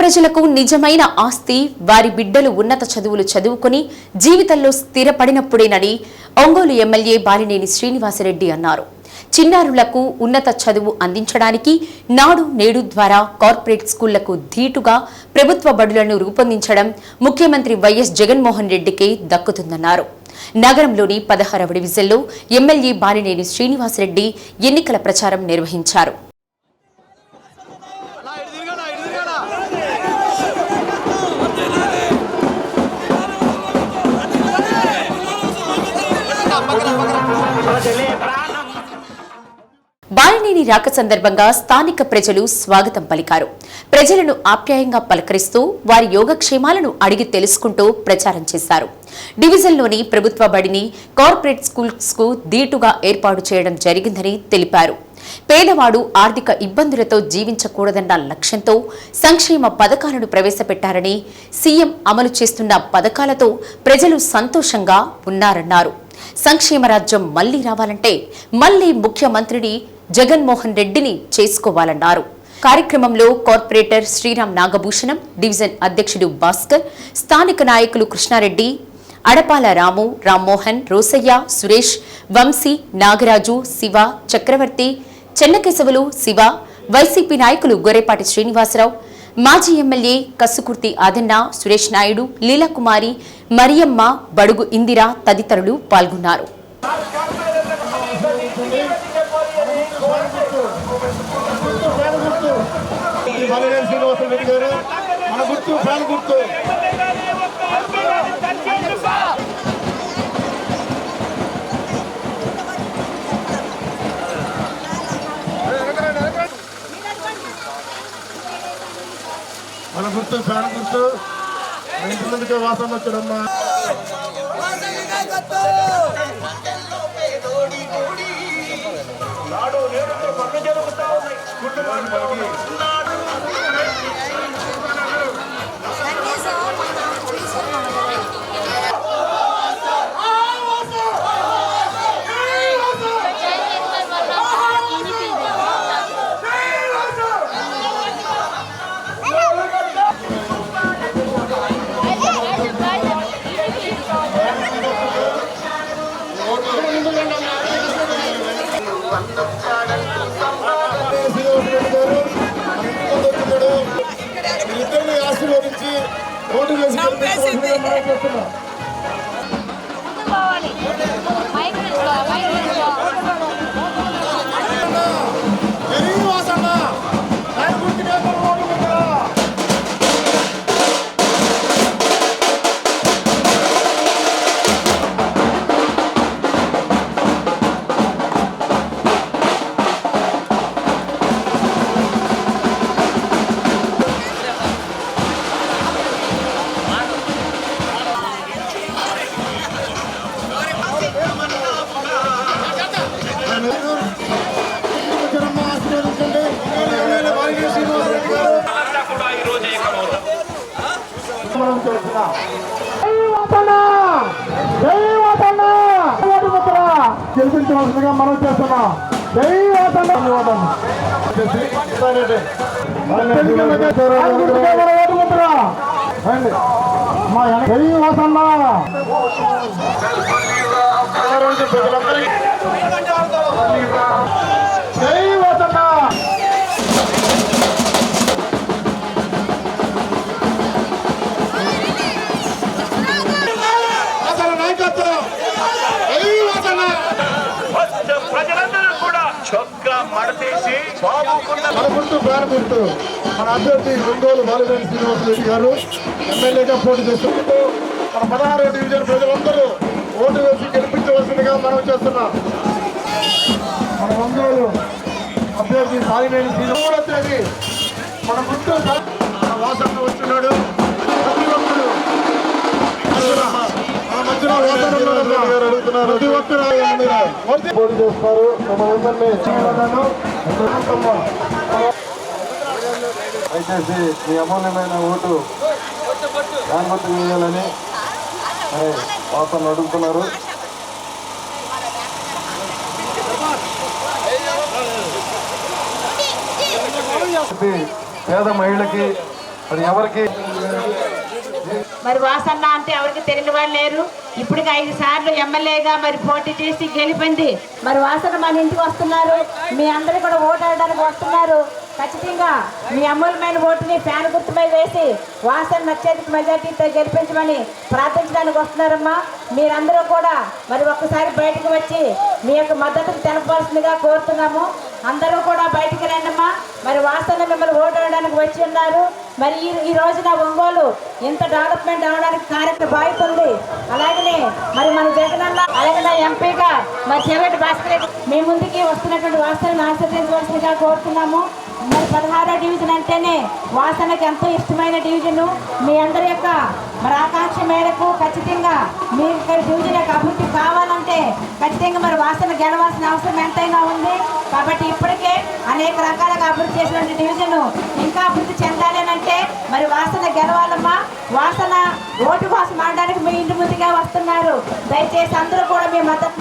ప్రజలకు నిజమైన ఆస్తి వారి బిడ్డలు ఉన్నత చదువులు చదువుకుని జీవితంలో స్థిరపడినప్పుడేనని ఒంగోలు ఎమ్మెల్యే బాలినేని శ్రీనివాసరెడ్డి అన్నారు. చిన్నారులకు ఉన్నత చదువు అందించడానికి నాడు నేడు ద్వారా కార్పొరేట్ స్కూళ్ళకు ధీటుగా ప్రభుత్వ బడులను రూపొందించడం ముఖ్యమంత్రి వైఎస్ జగన్మోహన్ రెడ్డికే దక్కుతుందన్నారు. నగరంలోని పదహారవ డివిజన్లో ఎమ్మెల్యే బాలినేని శ్రీనివాసరెడ్డి ఎన్నికల ప్రచారం నిర్వహించారు. బాలినేని రాక సందర్భంగా స్థానిక ప్రజలు స్వాగతం పలికారు. ప్రజలను ఆప్యాయంగా పలకరిస్తూ వారి యోగక్షేమాలను అడిగి తెలుసుకుంటూ ప్రచారం చేశారు. డివిజన్లోని ప్రభుత్వ బడిని కార్పొరేట్ స్కూల్స్కు ధీటుగా ఏర్పాటు చేయడం జరిగిందని తెలిపారు. పేదవాడు ఆర్థిక ఇబ్బందులతో జీవించకూడదన్న లక్ష్యంతో సంక్షేమ పథకాలను ప్రవేశపెట్టారని సీఎం అమలు చేస్తున్న పథకాలతో ప్రజలు సంతోషంగా ఉన్నారన్నారు. సంక్షేమ రాజ్యం మళ్ళీ రావాలంటే మళ్ళీ ముఖ్యమంత్రిని జగన్మోహన్ రెడ్డిని చేసుకోవాలన్నారు. కార్యక్రమంలో కార్పొరేటర్ శ్రీరామ్ నాగభూషణం డివిజన్ అధ్యక్షుడు భాస్కర్ స్థానిక నాయకులు కృష్ణారెడ్డి అడపాల రాము రామ్మోహన్ రోసయ్య సురేష్ వంశీ నాగరాజు శివ చక్రవర్తి చెన్నకేశవులు శివ వైసీపీ నాయకులు గొర్రెపాటి శ్రీనివాసరావు మాజీ ఎమ్మెల్యే కసుకుర్తి ఆదన్న సురేష్ నాయుడు లీలాకుమారి మరియమ్మ బడుగు ఇందిర తదితరులు పాల్గొన్నారు. మన గుర్తు. గుర్తు మన గుర్తు ఫ్యాన్ గుర్తు. ఇంటి ముందుకే వాసన వచ్చాడమ్మా. శ్రీనివాసరావు మనం చేస్తున్నాం మనం చేస్తున్నాం. గెలిపించవలసిందిగా మనం చేస్తున్నాం. మా జై వాసన్న ప్రజలందరికీ. మడతేసి బాబుకున్న మన అభ్యర్థి ఒంగోలు బాలవేణి శ్రీనివాస రెడ్డి గారు ఎమ్మెల్యేగా పోటీ చేస్తున్నారు మన పదహారు డివిజన్ ప్రజలందరూ ఓటు వేసి గెలిపించవలసిందిగా మనం చేస్తున్నాం. మన ఒంగోలు అభ్యర్థి బాలినేని మన గుర్తు ప్రా- మన వాసన వచ్చున్నాడు ప్రతి ఒక్కరు పోటీ చేస్తారు మన దయచేసి మీ అమూల్యమైన ఓటు జాగ్రత్త వేయాలని మరి అడుగుతున్నారు పేద మహిళకి మరి ఎవరికి? మరి వాసన్న అంటే ఎవరికి తెలియని వాళ్ళు లేరు. ఇప్పటికి ఐదు సార్లు ఎమ్మెల్యేగా మరి పోటీ చేసి గెలిపింది. మరి వాసన మన ఇంటికి వస్తున్నారు. మీ అందరూ కూడా ఓటాడడానికి వస్తున్నారు. ఖచ్చితంగా మీ అమూల్యమైన ఓటుని ఫ్యాన్ గుర్తుపై వేసి వాసన అత్యధిక మెజార్టీతో గెలిపించమని ప్రార్థించడానికి వస్తున్నారమ్మా. మీరందరూ కూడా మరి ఒక్కసారి బయటకు వచ్చి మీ యొక్క మద్దతును తెలపాల్సిందిగా కోరుతున్నాము. అందరూ కూడా బయటికి రండమ్మా. మరి వాసన మిమ్మల్ని ఓటాడడానికి వచ్చి ఉన్నారు. మరి ఈ ఈ రోజున ఒంగోలు ఇంత డెవలప్మెంట్ అవడానికి కార్యక్రమం బాధ్యత ఉంది. అలాగనే మరి మన జగనన్న అలాగే ఎంపీగా మరి చెవిటి భాస్కర్ మీ ముందుకి వస్తున్నటువంటి వాస్తవాన్ని ఆశీర్వదించవలసిందిగా కోరుతున్నాము. మరి పదహారో డివిజన్ అంటేనే వాసనకి ఎంతో ఇష్టమైన డివిజను మీ అందరి యొక్క మరి ఆకాంక్ష మేరకు ఖచ్చితంగా మీ డివిజన్ యొక్క అభివృద్ధి కావాలంటే ఖచ్చితంగా మరి వాసన గెలవాల్సిన అవసరం ఎంతైనా ఉంది. కాబట్టి ఇప్పటికే అనేక రకాలుగా అభివృద్ధి చేసినటువంటి డివిజన్ ఇంకా అభివృద్ధి చెందాలి అంటే మరి వాసన గెలవాలమ్మా. వాసన ఓటు కోసం ఆడడానికి మీ ఇంటి ముందుగా వస్తున్నారు. దయచేసి అందరూ కూడా మీ మద్దతు